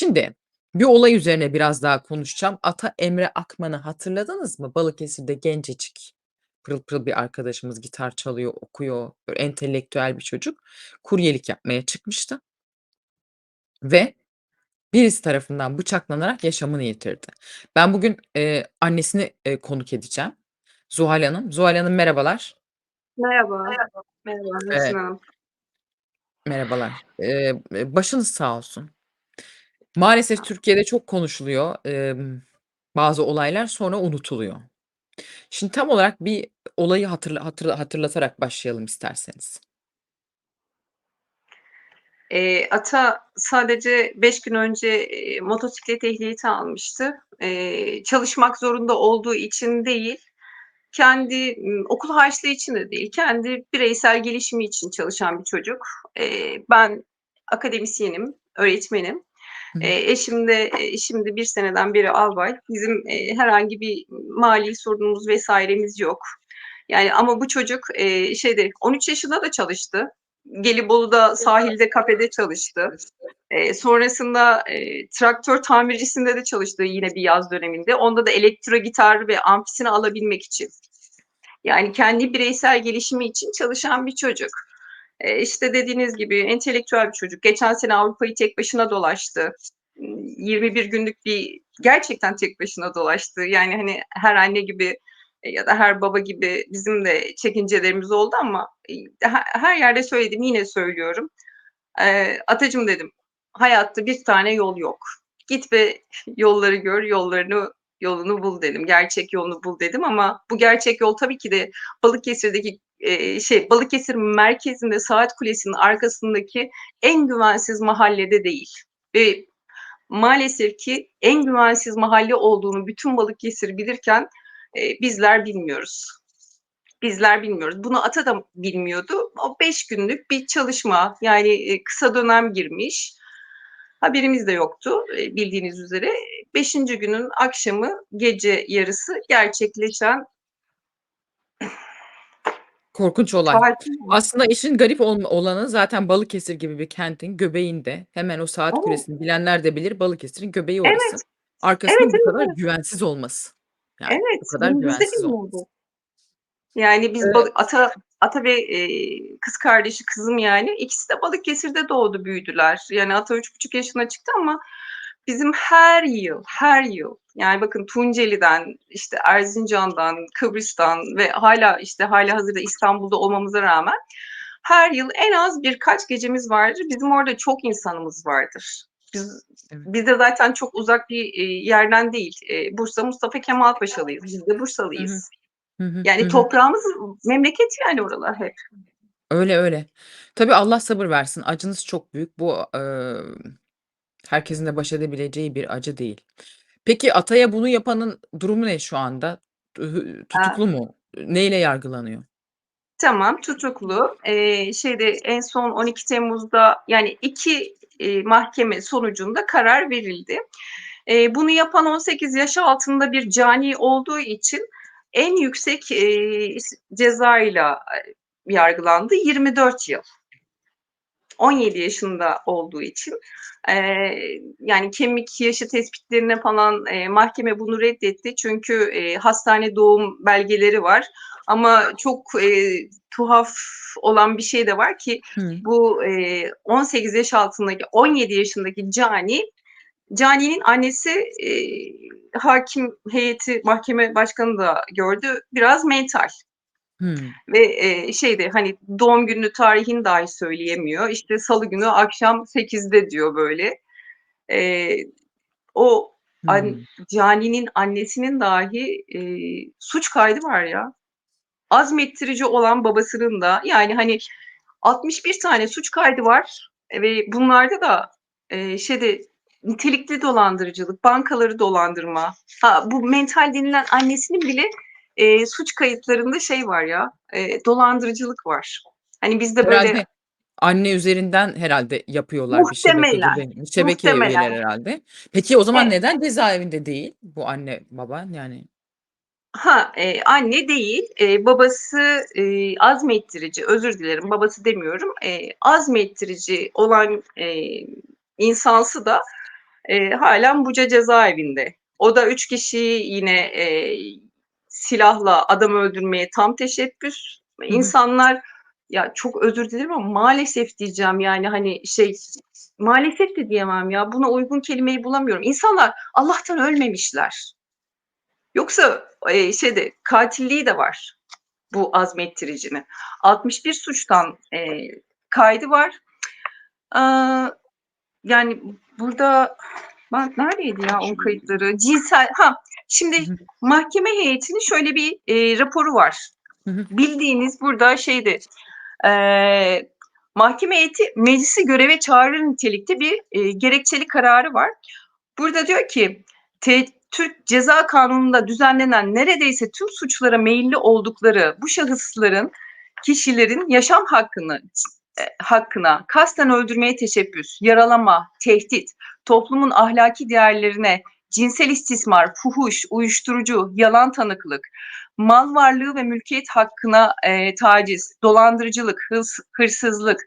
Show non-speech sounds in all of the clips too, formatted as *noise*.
Şimdi bir olay üzerine biraz daha konuşacağım. Ata Emre Akman'ı hatırladınız mı? Balıkesir'de gencecik, pırıl pırıl bir arkadaşımız gitar çalıyor, okuyor, böyle entelektüel bir çocuk. Kuryelik yapmaya çıkmıştı. Ve birisi tarafından bıçaklanarak yaşamını yitirdi. Ben bugün, eee, annesini, eee, konuk edeceğim. Zuhal Hanım. Zuhal Hanım merhabalar. Merhaba. Merhaba, Nesrin Eee Hanım. Merhabalar. Eee, başınız sağ olsun. Maalesef Türkiye'de çok konuşuluyor, emm, bazı olaylar, sonra unutuluyor. Şimdi tam olarak bir olayı hatırla hatırla hatırlatarak başlayalım isterseniz. Eee, Ata sadece 5 gün önce, eee, motosiklet ehliyeti almıştı. Eee, çalışmak zorunda olduğu için değil, kendi, okul harçlığı için de değil, kendi bireysel gelişimi için çalışan bir çocuk. Eee, ben akademisyenim, öğretmenim. Eee, eşim de, eee, şimdi 1 seneden beri albay. Bizim, eee, herhangi bir mali sorunumuz vs.'miz yok. Yani ama bu çocuk, eee, şeyde 13 yaşında da çalıştı. Gelibolu'da sahilde kafede çalıştı. Eee, sonrasında, eee, traktör tamircisinde de çalıştı yine bir yaz döneminde. Onda da elektro gitar ve amfisini alabilmek için. Yani kendi bireysel gelişimi için çalışan bir çocuk. Eee, işte dediğiniz gibi entelektüel bir çocuk. Geçen sene Avrupa'yı tek başına dolaştı. Imm, 21 günlük bir gerçekten tek başına dolaştı. Yani, hani, her anne gibi, eee, ya da her baba gibi bizim de çekincelerimiz oldu ama, he her yerde söyledim, yine söylüyorum. Eee, "Atacığım" dedim, "hayatta bir tane yol yok. Git ve yolları gör, yollarını yolunu bul." dedim. "Gerçek yolunu bul." dedim ama bu gerçek yol tabii ki de Balıkesir'deki, eee, şey, Balıkesir merkezinde Saat Kulesi'nin arkasındaki en güvensiz mahallede değil ve maalesef ki en güvensiz mahalle olduğunu bütün Balıkesir bilirken, eee, bizler bilmiyoruz. Bizler bilmiyoruz. Bunu Ata da bilmiyordu. O 5 günlük bir çalışma, yani, kısa dönem girmiş. Haberimiz de yoktu, bildiğiniz üzere. 5'inci günün akşamı, gece yarısı gerçekleşen Korkunç olay. Aslında işin garip olm olanı zaten Balıkesir gibi bir kentin göbeğinde, hemen o Saat Evet. Kulesi'ni bilenler de bilir, Balıkesir'in göbeği Evet. orası. Evet, Arkasının bu evet, kadar evet. güvensiz olması. Yani bu Evet, kadar bunu biz de güvensiz olması. bilmiyorduk. Yani biz Eee balı Ata Ata ve, eee, kız kardeşi, kızım yani, ikisi de Balıkesir'de doğdu büyüdüler. Yani Ata 3,5 yaşına çıktı ama bizim her yıl, her yıl, yani bakın Tunceli'den, işte Erzincan'dan, Kıbrıs'tan ve hâlâ, işte hâlihazırda İstanbul'da olmamıza rağmen her yıl en az birkaç gecemiz vardır. Bizim orada çok insanımız vardır. Biz Evet. biz de zaten çok uzak bir, eee, yerden değil, eee, Bursa Mustafa Kemal Paşalıyız. Biz de. Bursalıyız. Hı hı. Hı Yani hı. toprağımız, memleket yani oralar hep. Öyle, öyle. Tabii Allah sabır versin. Acınız çok büyük. Bu, emm, herkesin de baş edebileceği bir acı değil. Peki Ata'ya bunu yapanın durumu ne şu anda? Tü hü A tutuklu mu? Neyle yargılanıyor? Tamam, tutuklu. Eee, şeyde en son 12 Temmuz'da yani 2, eee, mahkeme sonucunda karar verildi. Eee, bunu yapan 18 yaş altında bir cani olduğu için en yüksek, eee, s cezayla, eee, yargılandı. 24 yıl. 17 yaşında olduğu için. Eee, yani kemik yaşı tespitlerine falan, eee, mahkeme bunu reddetti. Çünkü, eee, hastane doğum belgeleri var ama çok, eee, tuhaf olan bir şey de var ki Hıı. bu, eee, 18 yaş altındaki 17 yaşındaki cani, caninin annesi, eee, hâkim heyeti, mahkeme başkanı da gördü, biraz mental. Hıı. Ve, eee, şeyde, hani, doğum gününü, tarihini dahi söyleyemiyor. İşte salı günü akşam 8'de diyor böyle. Eee, o an Hıı. caninin annesinin dahi, eee, suç kaydı var ya. Azmettirici olan babasının da yani, hani, 61 tane suç kaydı var ve bunlarda da, eee, şeyde nitelikli dolandırıcılık, bankaları dolandırma, ha, bu mental denilen annesinin bile, eee, suç kayıtlarında şey var ya, eee, dolandırıcılık var. Hani bizde böyle Herhâlde anne üzerinden herhâlde yapıyorlar bir şebeke Muhtemelen, gibi. Üyeler muhtemelen. herhâlde. Peki o zaman Evet. neden cezaevinde değil bu anne baba yani? Ha, eee, anne değil, eee, babası, eee, azmettirici, özür dilerim, babası demiyorum, eee, azmettirici olan, eee, insansı da, e, halen Buca cezaevinde. O da üç kişi yine e, silahla adam öldürmeye tam teşebbüs. hı. İnsanlar ya çok özür dilerim ama maalesef diyeceğim yani hani şey maalesef de diyemem ya buna uygun kelimeyi bulamıyorum. İnsanlar Allah'tan ölmemişler. Yoksa e, şeyde katilliği de var bu azmettiricinin. 61 suçtan e, kaydı var. Aa, yani burada bak neredeydi ya onun kayıtları? Cinsel ha şimdi Hı hı. mahkeme heyetinin şöyle bir e, raporu var. Hı hı. Bildiğiniz burada şeydi e, mahkeme heyeti meclisi göreve çağırır nitelikte bir e, gerekçeli kararı var. Burada diyor ki te- Türk Ceza Kanunu'nda düzenlenen neredeyse tüm suçlara meyilli oldukları bu şahısların kişilerin yaşam hakkını e, hakkına kasten öldürmeye teşebbüs, yaralama, tehdit, toplumun ahlaki değerlerine cinsel istismar, fuhuş, uyuşturucu, yalan tanıklık, mal varlığı ve mülkiyet hakkına e, taciz, dolandırıcılık, hırs, hırsızlık,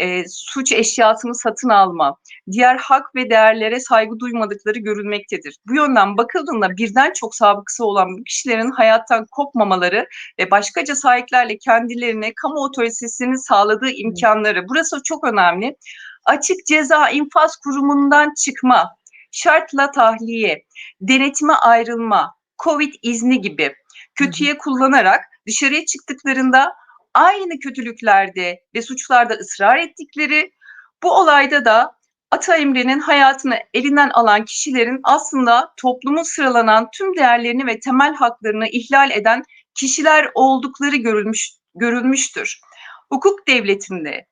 e, suç eşyasını satın alma, diğer hak ve değerlere saygı duymadıkları görülmektedir. Bu yönden bakıldığında birden çok sabıkası olan bu kişilerin hayattan kopmamaları ve başkaca sahiplerle kendilerine kamu otoritesinin sağladığı imkanları, burası çok önemli. Açık ceza infaz kurumundan çıkma, şartla tahliye, denetime ayrılma, covid izni gibi kötüye kullanarak dışarıya çıktıklarında aynı kötülüklerde ve suçlarda ısrar ettikleri bu olayda da Ata Emre'nin hayatını elinden alan kişilerin aslında toplumun sıralanan tüm değerlerini ve temel haklarını ihlal eden kişiler oldukları görülmüş görülmüştür. Hukuk devletinde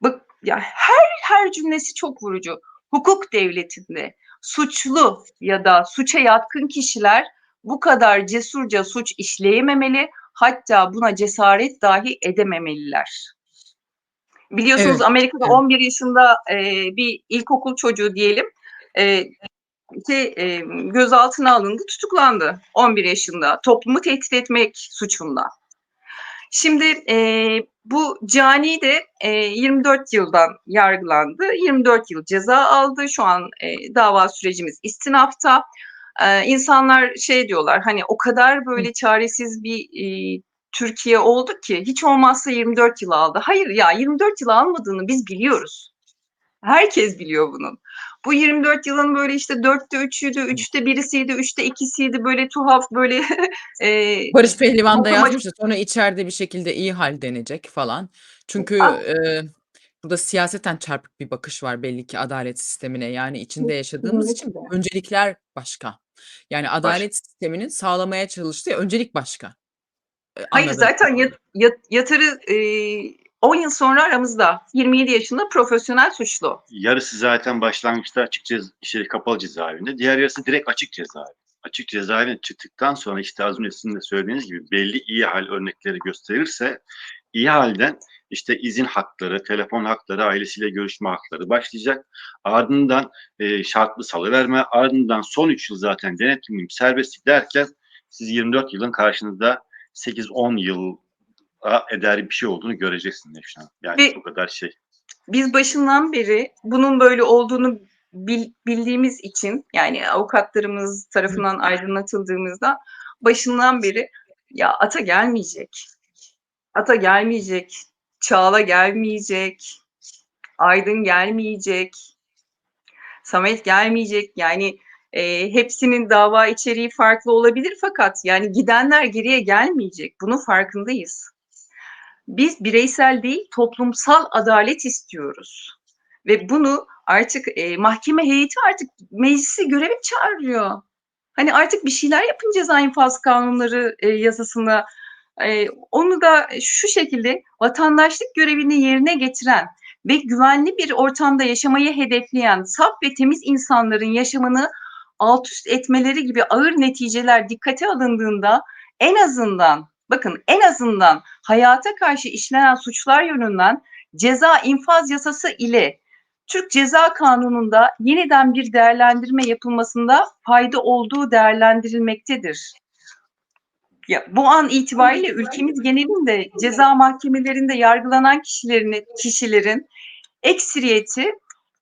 bak ya her her cümlesi çok vurucu. Hukuk devletinde suçlu ya da suça yatkın kişiler bu kadar cesurca suç işleyememeli, hatta buna cesaret dahi edememeliler. Biliyorsunuz Evet, Amerika'da evet. 11 yaşında e, bir ilkokul çocuğu diyelim e, şey, e, gözaltına alındı, tutuklandı 11 yaşında toplumu tehdit etmek suçundan. Şimdi e, bu cani de e, 24 yıldan yargılandı. 24 yıl ceza aldı. Şu an e, dava sürecimiz istinafta. E, insanlar şey diyorlar hani o kadar böyle çaresiz bir e, Türkiye oldu ki hiç olmazsa 24 yıl aldı. Hayır ya 24 yıl almadığını biz biliyoruz. Herkes biliyor bunun. Bu 24 yılın böyle işte dörtte üçüydü, üçte birisiydi, üçte ikisiydi böyle tuhaf böyle *laughs* e, Barış Pehlivan da yazmıştı. Sonra içeride bir şekilde iyi hal denecek falan. Çünkü Ah. eee, burada siyaseten çarpık bir bakış var belli ki adalet sistemine. Yani içinde yaşadığımız için öncelikler başka. Yani adalet sisteminin sağlamaya çalıştığı öncelik başka. Eee, Hayır zaten yat, yat, yatarı e, 10 yıl sonra aramızda 27 yaşında profesyonel suçlu. Yarısı zaten başlangıçta açık ceza, şey, kapalı cezaevinde. Diğer yarısı direkt açık cezaevi. Açık cezaevine çıktıktan sonra işte az önce sizin de söylediğiniz gibi belli iyi hal örnekleri gösterirse iyi halden işte izin hakları, telefon hakları, ailesiyle görüşme hakları başlayacak. Ardından e, şartlı salıverme, ardından son 3 yıl zaten denetimli serbestlik derken siz 24 yılın karşınızda 8-10 yıl eder bir şey olduğunu göreceksiniz şu an. Yani Ve- o kadar şey. Biz başından beri bunun böyle olduğunu bil- bildiğimiz için yani avukatlarımız tarafından aydınlatıldığımızda başından beri ya ata gelmeyecek. Ata gelmeyecek. Çağla gelmeyecek. Aydın gelmeyecek. Samet gelmeyecek. Yani e, hepsinin dava içeriği farklı olabilir fakat yani gidenler geriye gelmeyecek. Bunun farkındayız. Biz bireysel değil toplumsal adalet istiyoruz. Ve bunu artık e, mahkeme heyeti artık meclisi göreve çağırıyor. Hani artık bir şeyler yapın ceza infaz kanunları e, yasasında. E, onu da şu şekilde vatandaşlık görevini yerine getiren ve güvenli bir ortamda yaşamayı hedefleyen saf ve temiz insanların yaşamını alt üst etmeleri gibi ağır neticeler dikkate alındığında en azından bakın en azından hayata karşı işlenen suçlar yönünden ceza infaz yasası ile Türk Ceza Kanunu'nda yeniden bir değerlendirme yapılmasında fayda olduğu değerlendirilmektedir. Ya, bu an itibariyle ülkemiz genelinde ceza mahkemelerinde yargılanan kişilerin, kişilerin ekseriyeti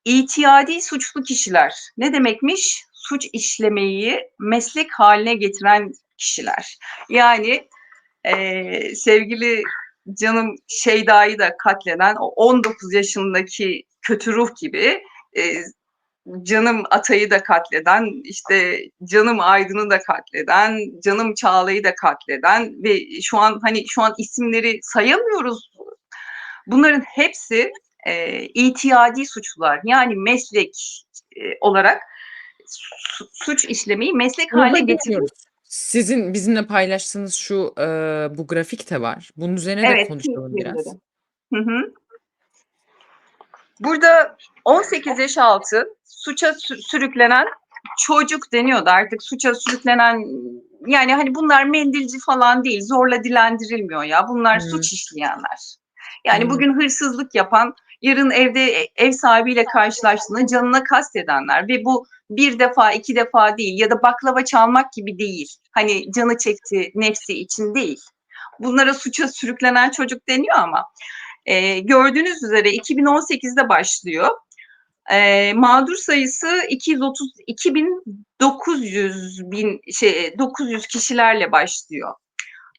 itiyadi suçlu kişiler. Ne demekmiş? Suç işlemeyi meslek haline getiren kişiler. Yani eee, sevgili canım Şeyda'yı da katleden o 19 yaşındaki kötü ruh gibi eee, canım Atay'ı da katleden, işte canım Aydın'ı da katleden, canım Çağla'yı da katleden ve şu an hani şu an isimleri sayamıyoruz. Bunların hepsi e, itiyadi suçlular. Yani meslek e, olarak su- suç işlemeyi meslek Burada haline getirmiş. Sizin bizimle paylaştığınız şu e, bu grafik de var. Bunun üzerine de Evet, konuşalım biraz. Hı hı. Burada 18 yaş altı suça sü- sürüklenen çocuk deniyordu artık suça sürüklenen yani hani bunlar mendilci falan değil zorla dilendirilmiyor ya bunlar Hmm. suç işleyenler. Yani Hmm. bugün hırsızlık yapan yarın evde ev sahibiyle karşılaştığında canına kastedenler ve bu bir defa iki defa değil ya da baklava çalmak gibi değil. Hani canı çekti nefsi için değil. Bunlara suça sürüklenen çocuk deniyor ama e, gördüğünüz üzere 2018'de başlıyor. E, mağdur sayısı 230 2900 bin şey 900 kişilerle başlıyor.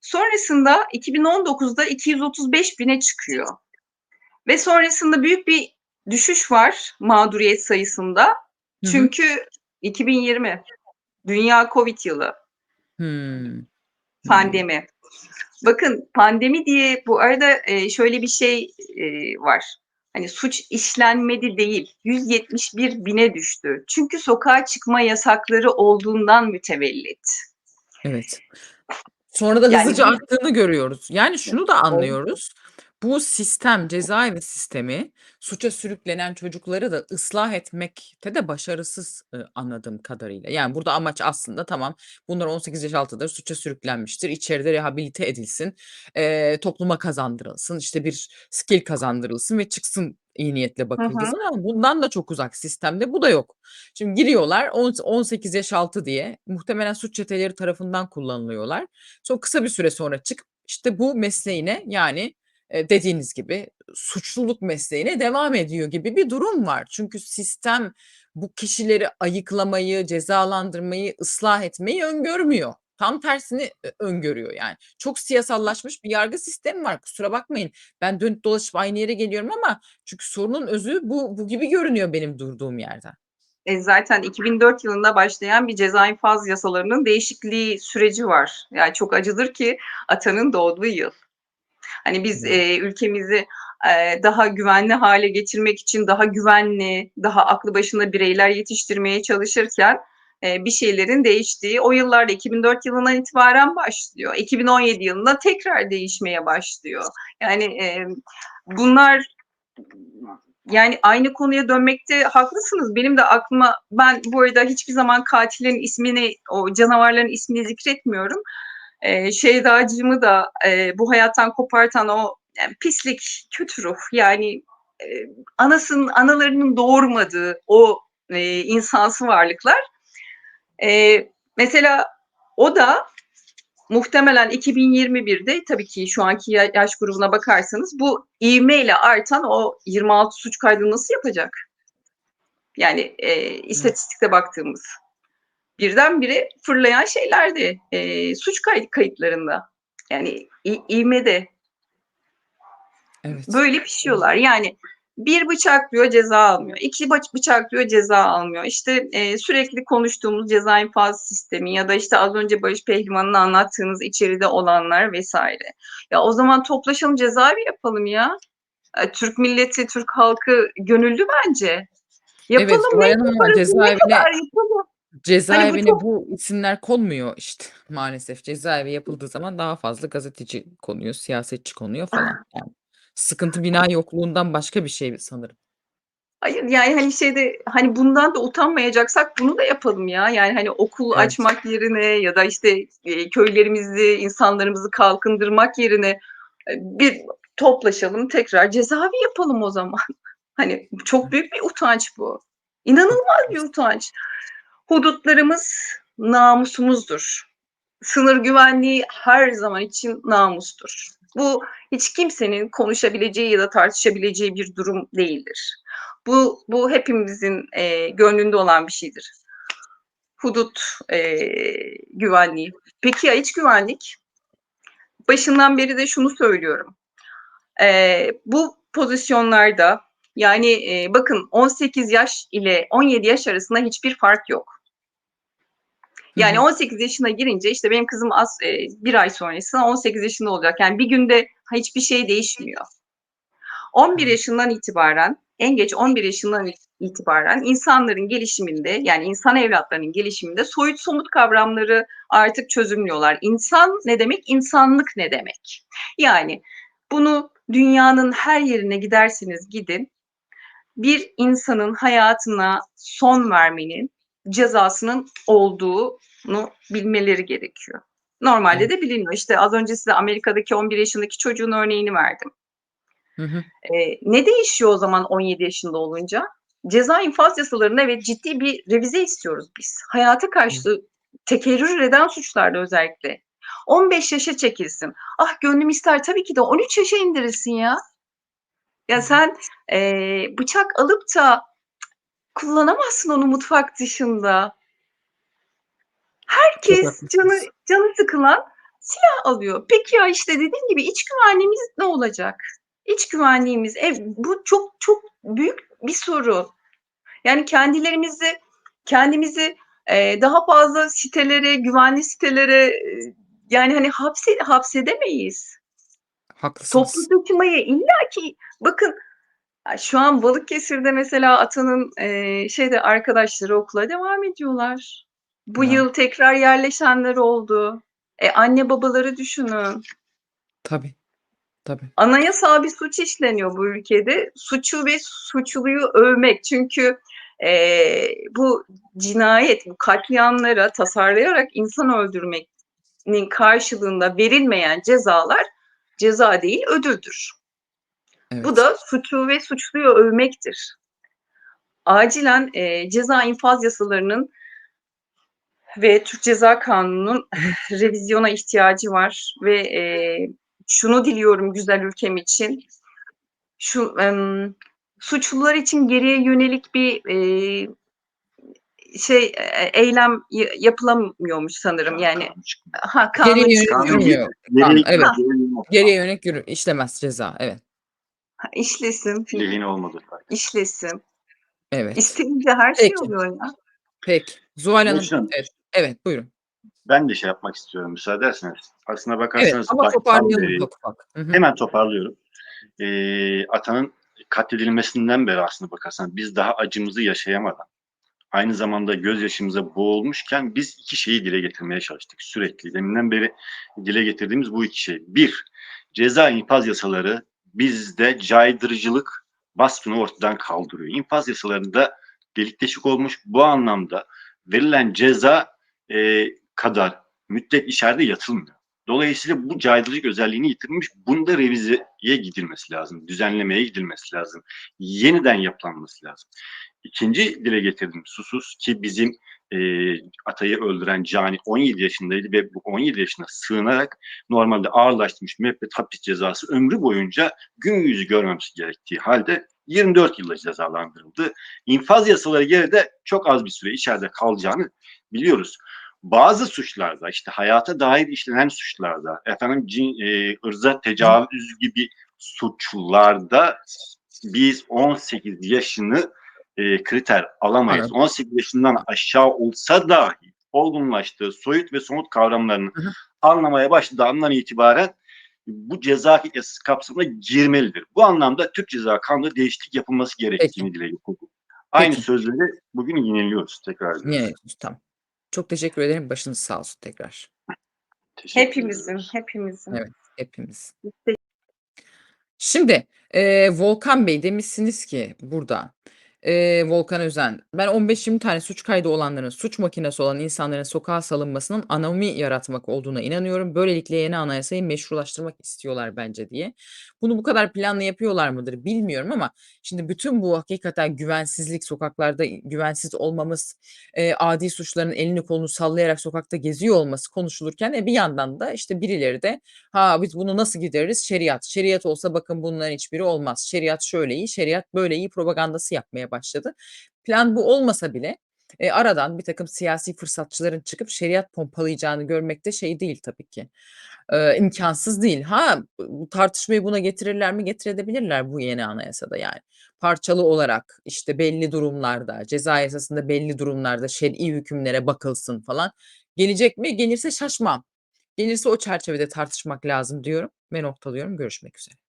Sonrasında 2019'da 235 bine çıkıyor. Ve sonrasında büyük bir düşüş var mağduriyet sayısında. Hı hı. Çünkü 2020 dünya Covid yılı Hmm. pandemi. Bakın pandemi diye bu arada e, şöyle bir şey e, var. Hani suç işlenmedi değil, 171 bine düştü. Çünkü sokağa çıkma yasakları olduğundan mütevellit. Evet. Sonra da Yani hızlıca arttığını görüyoruz. Yani şunu da anlıyoruz. Bu sistem, cezaevi sistemi suça sürüklenen çocukları da ıslah etmekte de başarısız e, anladığım kadarıyla. Yani burada amaç aslında tamam bunlar 18 yaş altıdır, suça sürüklenmiştir, içeride rehabilite edilsin, e, topluma kazandırılsın, işte bir skill kazandırılsın ve çıksın iyi niyetle bakıldığı hı. zaman ama bundan da çok uzak sistemde bu da yok. Şimdi giriyorlar on- 18 yaş altı diye muhtemelen suç çeteleri tarafından kullanılıyorlar. Sonra kısa bir süre sonra çıkıp işte bu mesleğine yani dediğiniz gibi suçluluk mesleğine devam ediyor gibi bir durum var. Çünkü sistem bu kişileri ayıklamayı, cezalandırmayı, ıslah etmeyi öngörmüyor. Tam tersini e, öngörüyor yani. Çok siyasallaşmış bir yargı sistemi var. Kusura bakmayın. Ben dönüp dolaşıp aynı yere geliyorum ama çünkü sorunun özü bu bu gibi görünüyor benim durduğum yerden. E, zaten 2004 yılında başlayan bir ceza infaz yasalarının değişikliği süreci var. Yani çok acıdır ki Atan'ın doğduğu yıl. Hani biz e, ülkemizi e, daha güvenli hale getirmek için daha güvenli, daha aklı başında bireyler yetiştirmeye çalışırken e, bir şeylerin değiştiği o yıllarda 2004 yılından itibaren başlıyor. 2017 yılında tekrar değişmeye başlıyor. Yani e, bunlar yani aynı konuya dönmekte haklısınız. Benim de aklıma ben bu arada hiçbir zaman katilin ismini, o canavarların ismini zikretmiyorum. Ee, Şeydacığımı da e, bu hayattan kopartan o yani pislik, kötü ruh yani e, anasının, analarının doğurmadığı o e, insansı varlıklar. E, mesela o da muhtemelen 2021'de tabii ki şu anki ya- yaş grubuna bakarsanız bu ivmeyle artan o 26 suç kaydını nasıl yapacak? Yani e, istatistikte baktığımız birdenbire fırlayan şeylerdi e, suç kay- kayıtlarında. Yani i- ivmede Evet. böyle pişiyorlar. Yani bir bıçaklıyor ceza almıyor. iki bıç- bıçaklıyor ceza almıyor. İşte e, sürekli konuştuğumuz ceza infaz sistemi ya da işte az önce Barış Pehlivan'ın anlattığınız içeride olanlar vesaire. Ya o zaman toplaşalım cezaevi yapalım ya. E, Türk milleti, Türk halkı gönüllü bence. Yapalım Evet, ne yaparız, ne kadar yapalım. Cezaevine çok- bu isimler konmuyor işte maalesef. Cezaevi yapıldığı zaman daha fazla gazeteci konuyor, siyasetçi konuyor falan. Yani sıkıntı bina yokluğundan başka bir şey sanırım. Hayır yani hani şeyde hani bundan da utanmayacaksak bunu da yapalım ya. Yani hani okul Evet. açmak yerine ya da işte e, köylerimizi, insanlarımızı kalkındırmak yerine e, bir toplaşalım tekrar cezaevi yapalım o zaman. *laughs* Hani çok büyük bir utanç bu. İnanılmaz bir utanç. Hudutlarımız namusumuzdur. Sınır güvenliği her zaman için namustur. Bu hiç kimsenin konuşabileceği ya da tartışabileceği bir durum değildir. Bu bu hepimizin eee, gönlünde olan bir şeydir. Hudut eee, güvenliği. Peki ya iç güvenlik? Başından beri de şunu söylüyorum. Eee, bu pozisyonlarda yani eee, bakın 18 yaş ile 17 yaş arasında hiçbir fark yok. Yani hı. 18 yaşına girince işte benim kızım az eee, bir ay sonrasında 18 yaşında olacak. Yani bir günde hiçbir şey değişmiyor. 11 Evet. yaşından itibaren, en geç 11 yaşından it- itibaren insanların gelişiminde yani insan evlatlarının gelişiminde soyut somut kavramları artık çözümlüyorlar. İnsan ne demek? İnsanlık ne demek? Yani bunu dünyanın her yerine giderseniz gidin bir insanın hayatına son vermenin cezasının olduğunu bilmeleri gerekiyor. Normalde de biliniyor. İşte az önce size Amerika'daki 11 yaşındaki çocuğun örneğini verdim. Hı hı. Eee, ne değişiyor o zaman 17 yaşında olunca? Ceza infaz yasalarında evet ciddi bir revize istiyoruz biz. Hayata karşı tekerrür eden suçlarda özellikle. 15 yaşa çekilsin. Ah gönlüm ister tabii ki de 13 yaşa indirilsin ya. Hı Ya hı. sen eee, bıçak alıp da kullanamazsın onu mutfak dışında. Herkes canı haklısınız. canı sıkılan silah alıyor. Peki ya işte dediğim gibi iç güvenliğimiz ne olacak? İç güvenliğimiz ev bu çok çok büyük bir soru. Yani kendilerimizi kendimizi eee, daha fazla sitelere, güvenli sitelere eee, yani hani hapse hapsedemeyiz. Toplu Haklısınız. taşımayı illaki bakın şu an Balıkesir'de mesela Atan'ın eee, şeyde arkadaşları okula devam ediyorlar. Bu Ya. yıl tekrar yerleşenler oldu. E anne babaları düşünün. Tabii. Tabii. Anayasal bir suç işleniyor bu ülkede. Suçu ve suçluyu övmek. Çünkü eee, bu cinayet, bu katliamlara tasarlayarak insan öldürmenin karşılığında verilmeyen cezalar ceza değil ödüldür. Bu Evet. da suçu ve suçluyu övmektir. Acilen eee, ceza infaz yasalarının ve Türk Ceza Kanunu'nun *laughs* revizyona ihtiyacı var ve eee, şunu diliyorum güzel ülkem için. Şu em, suçlular için geriye yönelik bir eee, şey e, eylem yapılamıyormuş sanırım. Yani ha kanun Geriye yönelik yürümüyor. geriye. Evet. Ha, geriye Geriye yönelik yürü işlemez ceza. Evet. İşlesin, lehine olmadı. işlesin. Evet. İsteyince her şey Peki. oluyor ya. Peki. Zuhal Hanım. Hocam Evet. Evet. Buyurun. ben de şey yapmak istiyorum müsaade ederseniz. Aslına Evet. bakarsanız Ama baştan toparlayalım beri ufak ufak. Hemen toparlıyorum. Ee, atanın katledilmesinden beri aslında bakarsan biz daha acımızı yaşayamadan aynı zamanda gözyaşımıza boğulmuşken biz iki şeyi dile getirmeye çalıştık sürekli. Deminden beri dile getirdiğimiz bu iki şey. Bir, ceza infaz yasaları bizde caydırıcılık vasfını ortadan kaldırıyor. İnfaz yasalarında delik deşik olmuş. Bu anlamda verilen ceza e, kadar müddet içeride yatılmıyor. Dolayısıyla bu caydırıcılık özelliğini yitirmiş. Bunda revizeye gidilmesi lazım. Düzenlemeye gidilmesi lazım. Yeniden yapılanması lazım. İkinci dile getirdiğim susuz ki bizim e, Atay'ı öldüren Cani 17 yaşındaydı ve bu 17 yaşına sığınarak normalde ağırlaştırmış müebbet hapis cezası ömrü boyunca gün yüzü görmemesi gerektiği halde 24 yılla cezalandırıldı. İnfaz yasaları geride çok az bir süre içeride kalacağını biliyoruz. Bazı suçlarda işte hayata dair işlenen suçlarda efendim cin, e, ırza tecavüz gibi suçlarda biz 18 yaşını e, kriter alamayız. Anladım. 18 yaşından aşağı olsa dahi olgunlaştığı soyut ve somut kavramlarını Hı hı. anlamaya başladığı andan itibaren bu ceza yasası kapsamına girmelidir. Bu anlamda Türk Ceza Kanunu'nda değişiklik yapılması gerektiğini dile getirdim. Aynı Peki. sözleri bugün yineliyoruz tekrar. Yine tamam. Çok teşekkür ederim. Başınız sağ olsun tekrar. Teşekkür Hepimizin, ediyoruz. hepimizin. Evet. Hepimiz. Şimdi e, Volkan Bey demişsiniz ki burada Eee, Volkan Özen. Ben 15-20 tane suç kaydı olanların, suç makinesi olan insanların sokağa salınmasının anomi yaratmak olduğuna inanıyorum. Böylelikle yeni anayasayı meşrulaştırmak istiyorlar bence diye. Bunu bu kadar planlı yapıyorlar mıdır bilmiyorum ama şimdi bütün bu hakikaten güvensizlik, sokaklarda güvensiz olmamız, eee, adi suçların elini kolunu sallayarak sokakta geziyor olması konuşulurken, e, bir yandan da işte birileri de ha biz bunu nasıl gideririz? Şeriat. Şeriat olsa bakın bunların hiçbiri olmaz. Şeriat şöyle iyi, şeriat böyle iyi propagandası yapmaya başladı. Plan bu olmasa bile, eee, aradan birtakım siyasi fırsatçıların çıkıp şeriat pompalayacağını görmek de şey değil tabii ki, eee, imkânsız değil. Ha, bu tartışmayı buna getirirler mi? Getirebilirler bu yeni anayasada yani. Parçalı olarak, işte belli durumlarda, ceza yasasında belli durumlarda şer'i hükümlere bakılsın falan. Gelecek mi? Gelirse şaşmam. Gelirse o çerçevede tartışmak lazım diyorum ve noktalıyorum. Görüşmek üzere.